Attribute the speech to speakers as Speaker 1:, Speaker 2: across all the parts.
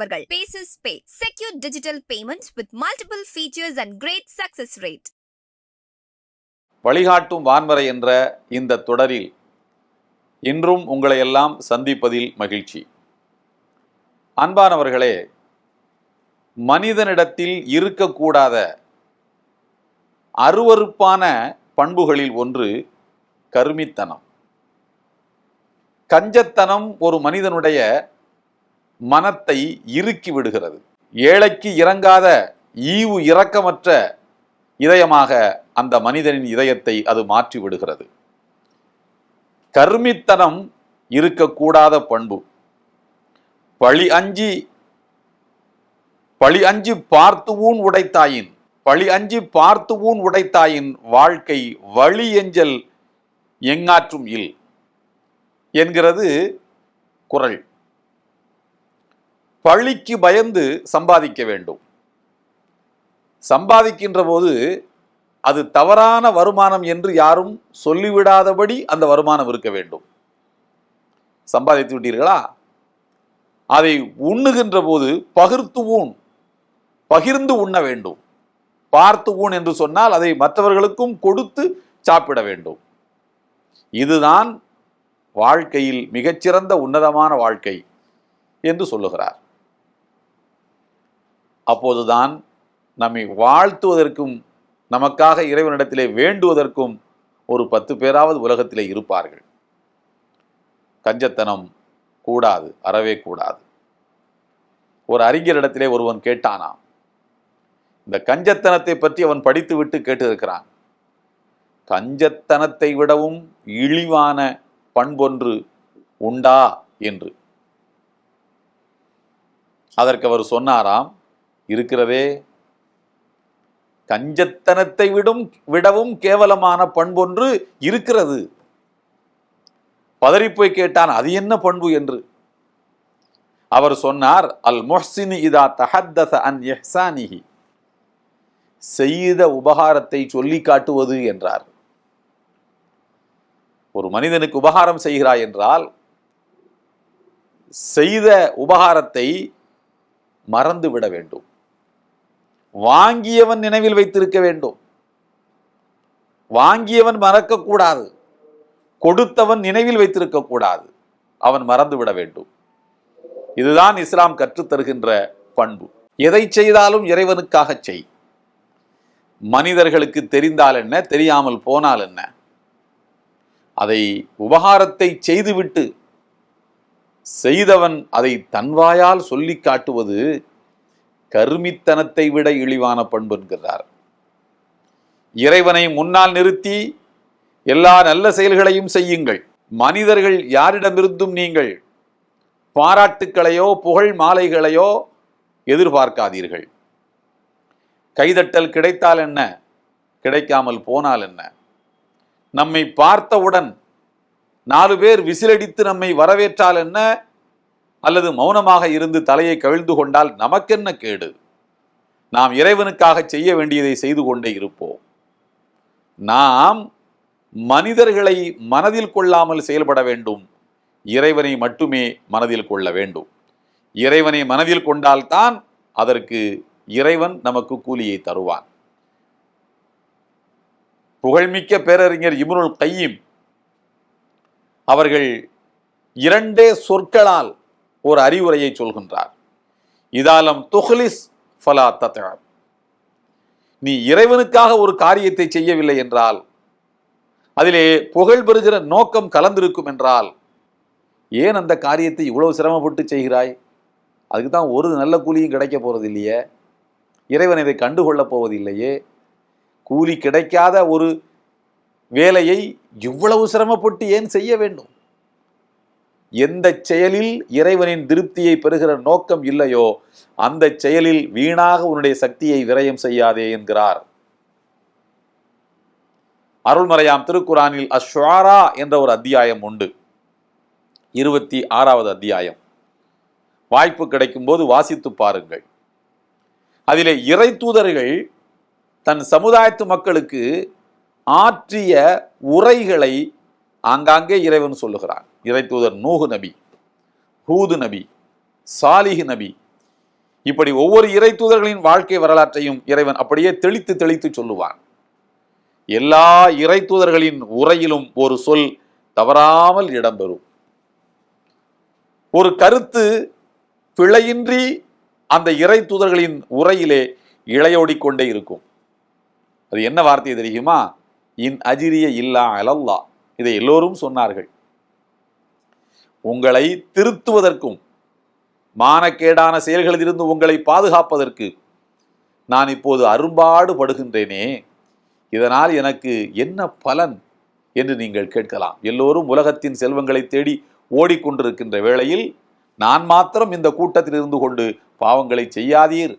Speaker 1: உங்களுக்கு paces pay secure digital payments with multiple features and great success rate
Speaker 2: வழிகாட்டும் வான்வரை என்ற இந்த தொடரில் இன்றும் உங்களை எல்லாம் சந்திப்பதில் மகிழ்ச்சி. அன்பானவர்களே மனிதனிடத்தில் இருக்கக்கூடாத அருவருப்பான பண்புகளில் ஒன்று கருமித்தனம். கஞ்சத்தனம் ஒரு மனிதனுடைய மனத்தை இறுக்கி விடுகிறது. ஏழைக்கு இறங்காத ஈவு இரக்கமற்ற இதயமாக அந்த மனிதனின் இதயத்தை அது மாற்றி விடுகிறது. கர்மித்தனம் இருக்கக்கூடாத பண்பு. பழி அஞ்சி பழி அஞ்சி பார்த்து ஊன் உடைத்தாயின் பழி அஞ்சி பார்த்து ஊன் உடைத்தாயின் வாழ்க்கை வழி எஞ்சல் எங்காற்றும் இல் என்கிறது குறள் பழிக்கு பயந்து சம்பாதிக்க வேண்டும். சம்பாதிக்கின்ற போது அது தவறான வருமானம் என்று யாரும் சொல்லிவிடாதபடி அந்த வருமானம் இருக்க வேண்டும். சம்பாதித்து விட்டீர்களா? அதை உண்ணுகின்ற போது பகிர்த்து ஊன் பகிர்ந்து உண்ண வேண்டும். பார்த்து ஊன் என்று சொன்னால் அதை மற்றவர்களுக்கும் கொடுத்து சாப்பிட வேண்டும். இதுதான் வாழ்க்கையில் மிகச்சிறந்த உன்னதமான வாழ்க்கை என்று சொல்லுகிறார். அப்போதுதான் நம்மை வாழ்த்துவதற்கும் நமக்காக இறைவனிடத்திலே வேண்டுவதற்கும் ஒரு பத்து பேராவது உலகத்திலே இருப்பார்கள். கஞ்சத்தனம் கூடாது அறவே கூடாது. ஒரு அறிஞரிடத்திலே ஒருவன் கேட்டானாம் இந்த கஞ்சத்தனத்தை பற்றி அவன் படித்துவிட்டு கேட்டிருக்கிறான். கஞ்சத்தனத்தை விடவும் இழிவான பண்பொன்று உண்டா என்று. அதற்கு அவர் சொன்னாராம் இருக்கிறதே. கஞ்சத்தனத்தை விடும் விடவும் கேவலமான பண்பொன்று இருக்கிறது. பதறிப்போய் கேட்டான் அது என்ன பண்பு என்று? அவர் சொன்னார் அல் மொஹ்சின் இதா தஹத்தச அன் எஹ்சானிஹி செய்த உபகாரத்தை சொல்லி காட்டுவது என்றார். ஒரு மனிதனுக்கு உபகாரம் செய்கிறாய் என்றால் செய்த உபகாரத்தை மறந்து விட வேண்டும். வாங்கியவன் நினைவில் வைத்திருக்க வேண்டும். வாங்கியவன் மறக்கக்கூடாது. கொடுத்தவன் நினைவில் வைத்திருக்க கூடாது அவன் மறந்து விட வேண்டும். இதுதான் இஸ்லாம் கற்றுத் தருகின்ற பண்பு. எதை செய்தாலும் இறைவனுக்காக செய். மனிதர்களுக்கு தெரிந்தால் என்ன தெரியாமல் போனால் என்ன? அதை உபகாரத்தை செய்துவிட்டு செய்தவன் அதை தன்வாயால் சொல்லி காட்டுவது கருமித்தனத்தை விட இழிவான பண்பு என்கிறார். இறைவனை முன்னால் நிறுத்தி எல்லா நல்ல செயல்களையும் செய்யுங்கள். மனிதர்கள் யாரிடமிருந்தும் நீங்கள் பாராட்டுக்களையோ புகழ் மாலைகளையோ எதிர்பார்க்காதீர்கள். கைதட்டல் கிடைத்தால் என்ன? கிடைக்காமல் போனால் என்ன? நம்மை பார்த்தவுடன் நாலு பேர் விசிலடித்து நம்மை வரவேற்றால் என்ன? அல்லது மௌனமாக இருந்து தலையை கவிழ்ந்து கொண்டால் நமக்கென்ன கேடு? நாம் இறைவனுக்காக செய்ய வேண்டியதை செய்து கொண்டே இருப்போம். நாம் மனிதர்களை மனதில் கொள்ளாமல் செயல்பட வேண்டும். இறைவனை மட்டுமே மனதில் கொள்ள வேண்டும். இறைவனை மனதில் கொண்டால்தான் அதற்கு இறைவன் நமக்கு கூலியை தருவான். புகழ்மிக்க பேரறிஞர் இப்னுல் கையீம் அவர்கள் இரண்டே சொற்களால் ஒரு அறிவுரையை சொல்கின்றார். இதாலம் துஹ்லிஸ் ஃபலா தத்அப். நீ இறைவனுக்காக ஒரு காரியத்தை செய்யவில்லை என்றால் அதிலே புகழ் பெறுகிற நோக்கம் கலந்திருக்கும் என்றால் ஏன் அந்த காரியத்தை இவ்வளவு சிரமப்பட்டு செய்கிறாய்? அதுக்கு தான் ஒரு நல்ல கூலியும் கிடைக்க போகிறது இல்லையே இறைவன் இதை கண்டுகொள்ளப் போவதில்லையே. கூலி கிடைக்காத ஒரு வேலையை இவ்வளவு சிரமப்பட்டு ஏன் செய்ய வேண்டும்? எந்த செயலில் இறைவனின் திருப்தியை பெறுகிற நோக்கம் இல்லையோ அந்த செயலில் வீணாக உன்னுடைய சக்தியை விரயம் செய்யாதே என்கிறார். அருள்மறையாம் திருக்குறானில் அஸ்வாரா என்ற ஒரு அத்தியாயம் உண்டு. இருபத்தி ஆறாவது அத்தியாயம். வாய்ப்பு கிடைக்கும் போது வாசித்து பாருங்கள். அதிலே இறை தூதர்கள் தன் சமுதாயத்து மக்களுக்கு ஆற்றிய உரைகளை ஆங்காங்கே இறைவன் சொல்லுகிறான். இறை தூதர் நூஹு நபி ஹூது நபி சாலிஹு நபி. இப்படி ஒவ்வொரு இறை தூதர்களின் வாழ்க்கை வரலாற்றையும் இறைவன் அப்படியே தெளித்து தெளித்து சொல்லுவான். எல்லா இறை தூதர்களின் உரையிலும் ஒரு சொல் தவறாமல் இடம்பெறும். ஒரு கருத்து பிழையின்றி அந்த இறை தூதர்களின் உரையிலே இழையோடிக்கொண்டே இருக்கும். அது என்ன வார்த்தை தெரியுமா? இன் அஜிரிய இல்லா அலல்லா. இதை எல்லோரும் சொன்னார்கள். உங்களை திருத்துவதற்கும் மானக்கேடான செயல்களிலிருந்து உங்களை பாதுகாப்பதற்கு நான் இப்போது அரும்பாடு படுகின்றேனே. இதனால் எனக்கு என்ன பலன் என்று நீங்கள் கேட்கலாம். எல்லோரும் உலகத்தின் செல்வங்களை தேடி ஓடிக்கொண்டிருக்கின்ற வேளையில் நான் மாத்திரம் இந்த கூட்டத்தில் இருந்து கொண்டு பாவங்களை செய்யாதீர்.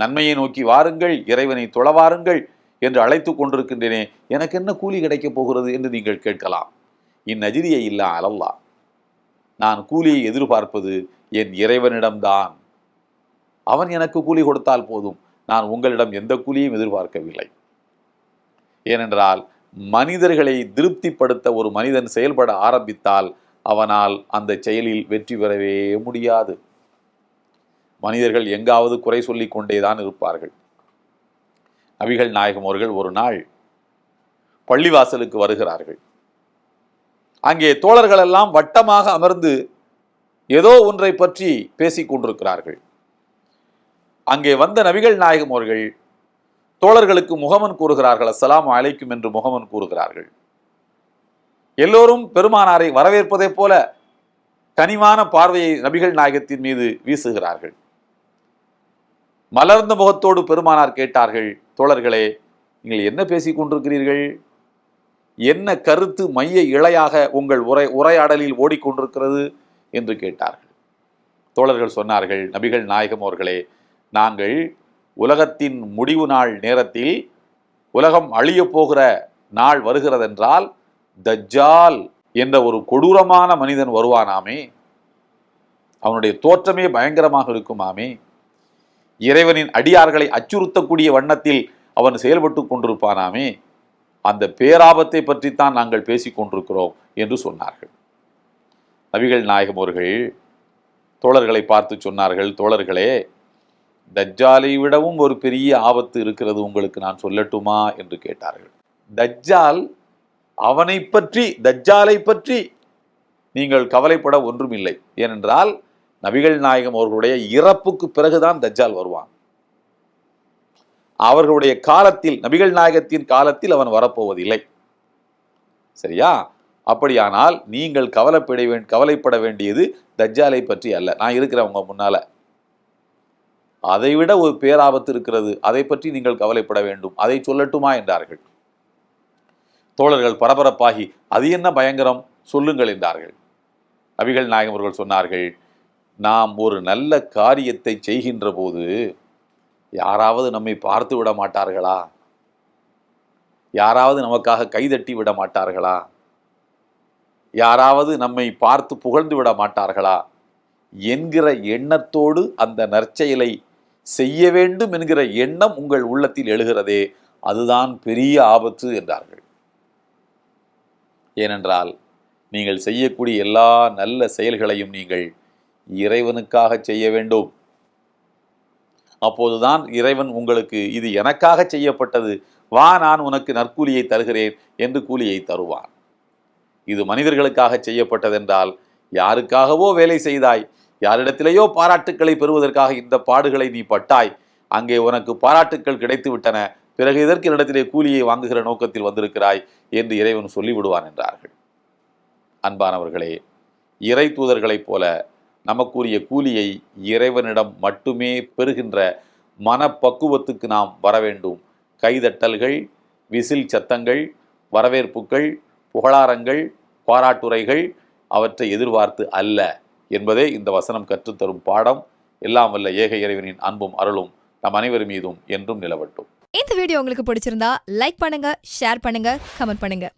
Speaker 2: நன்மையை நோக்கி வாருங்கள் இறைவனை தொழவாருங்கள் என்று அழைத்து கொண்டிருக்கின்றேனே. எனக்கு என்ன கூலி கிடைக்கப் போகிறது என்று நீங்கள் கேட்கலாம். இந்நஜிரியை இல்லா அலல்லா நான் கூலியை எதிர்பார்ப்பது என் இறைவனிடம்தான். அவன் எனக்கு கூலி கொடுத்தால் போதும். நான் உங்களிடம் எந்த கூலியும் எதிர்பார்க்கவில்லை. ஏனென்றால் மனிதர்களை திருப்திப்படுத்த ஒரு மனிதன் செயல்பட ஆரம்பித்தால் அவனால் அந்த செயலில் வெற்றி பெறவே முடியாது. மனிதர்கள் எங்காவது குறை சொல்லிக் கொண்டேதான் இருப்பார்கள். நபிகள் நாயகம் அவர்கள் ஒரு நாள் பள்ளிவாசலுக்கு வருகிறார்கள். அங்கே தோழர்கள் எல்லாம் வட்டமாக அமர்ந்து ஏதோ ஒன்றை பற்றி பேசிக் கொண்டிருக்கிறார்கள். அங்கே வந்த நபிகள் நாயகம் அவர்கள் தோழர்களுக்கு முகமன் கூறுகிறார்கள் அஸ்லாம் அழைக்கும் என்று முகமன் கூறுகிறார்கள். எல்லோரும் பெருமானாரை வரவேற்பதைப் போல கனிவான பார்வையை நபிகள் நாயகத்தின் மீது வீசுகிறார்கள். மலர்ந்த முகத்தோடு பெருமானார் கேட்டார்கள் தோழர்களே நீங்கள் என்ன பேசிக் கொண்டிருக்கிறீர்கள்? என்ன கருத்து மைய இழையாக உங்கள் உரை உரையாடலில் ஓடிக்கொண்டிருக்கிறது என்று கேட்டார்கள். தோழர்கள் சொன்னார்கள் நபிகள் நாயகம் அவர்களே நாங்கள் உலகத்தின் முடிவு நாள் நேரத்தில் உலகம் அழியப் போகிற நாள் வருகிறதென்றால் தஜ்ஜால் என்ற ஒரு கொடூரமான மனிதன் வருவானாமே. அவனுடைய தோற்றமே பயங்கரமாக இருக்குமாமே. இறைவனின் அடியார்களை அச்சுறுத்தக்கூடிய வண்ணத்தில் அவன் செயல்பட்டு கொண்டிருப்பானாமே. அந்த பேராபத்தை பற்றித்தான் நாங்கள் பேசிக் கொண்டிருக்கிறோம் என்று சொன்னார்கள். நபிகள் நாயகம் அவர்கள் தோழர்களை பார்த்து சொன்னார்கள் தோழர்களே தஜ்ஜாலை விடவும் ஒரு பெரிய ஆபத்து இருக்கிறது உங்களுக்கு நான் சொல்லட்டுமா? என்று கேட்டார்கள். தஜ்ஜால் அவனை பற்றி தஜ்ஜாலை பற்றி நீங்கள் கவலைப்பட ஒன்றுமில்லை. ஏனென்றால் நபிகள் நாயகம் அவர்களுடைய இறப்புக்கு பிறகுதான் தஜ்ஜால் வருவான். அவர்களுடைய காலத்தில் நபிகள் நாயகத்தின் காலத்தில் அவன் வரப்போவதில்லை. சரியா? அப்படியானால் நீங்கள் கவலைப்பட வேண் கவலைப்பட வேண்டியது தஜ்ஜாலை பற்றி அல்ல. நான் இருக்கிறேன் உங்க முன்னால. அதைவிட ஒரு பேராபத்து இருக்கிறது. அதை பற்றி நீங்கள் கவலைப்பட வேண்டும். அதை சொல்லட்டுமா என்றார்கள். தோழர்கள் பரபரப்பாகி அது என்ன பயங்கரம்? சொல்லுங்கள் என்றார்கள். நபிகள் நாயகம் அவர்கள் சொன்னார்கள் நாம் ஒரு நல்ல காரியத்தை செய்கின்ற போது யாராவது நம்மை பார்த்து விட மாட்டார்களா? யாராவது நமக்காக கைதட்டி விட மாட்டார்களா? யாராவது நம்மை பார்த்து புகழ்ந்து விட மாட்டார்களா? என்கிற எண்ணத்தோடு அந்த நற்செயலை செய்ய வேண்டும் என்கிற எண்ணம் உங்கள் உள்ளத்தில் எழுகிறதே அதுதான் பெரிய ஆபத்து என்றார்கள். ஏனென்றால் நீங்கள் செய்யக்கூடிய எல்லா நல்ல செயல்களையும் நீங்கள் இறைவனுக்காக செய்ய வேண்டும். அப்போதுதான் இறைவன் உங்களுக்கு இது எனக்காக செய்யப்பட்டது. வா நான் உனக்கு நற்கூலியை தருகிறேன் என்று கூலியை தருவான். இது மனிதர்களுக்காக செய்யப்பட்டதென்றால் யாருக்காகவோ வேலை செய்தாய் யாரிடத்திலேயோ பாராட்டுக்களை பெறுவதற்காக இந்த பாடுகளை நீ பட்டாய் அங்கே உனக்கு பாராட்டுக்கள் கிடைத்து விட்டன பிறகு இதற்கு இடத்திலே கூலியை வாங்குகிற நோக்கத்தில் வந்திருக்கிறாய் என்று இறைவன் சொல்லிவிடுவான் என்றார்கள். அன்பானவர்களே இறை தூதர்களைப் போல நமக்குரிய கூலியை இறைவனிடம் மட்டுமே பெறுகின்ற மனப்பக்குவத்துக்கு நாம் வர வேண்டும் கைதட்டல்கள் விசில் சத்தங்கள் வரவேற்புகள் புகழாரங்கள் பாராட்டுரைகள் அவற்றை எதிர்பார்த்து அல்ல என்பதே இந்த வசனம் கற்றுத்தரும் பாடம். எல்லாம் வல்ல ஏக இறைவனின் அன்பும் அருளும் நம் அனைவர் மீதும் என்றும் நிலவட்டும்.
Speaker 1: இந்த வீடியோ உங்களுக்கு பிடிச்சிருந்தா லைக் பண்ணுங்க ஷேர் பண்ணுங்க கமெண்ட் பண்ணுங்க.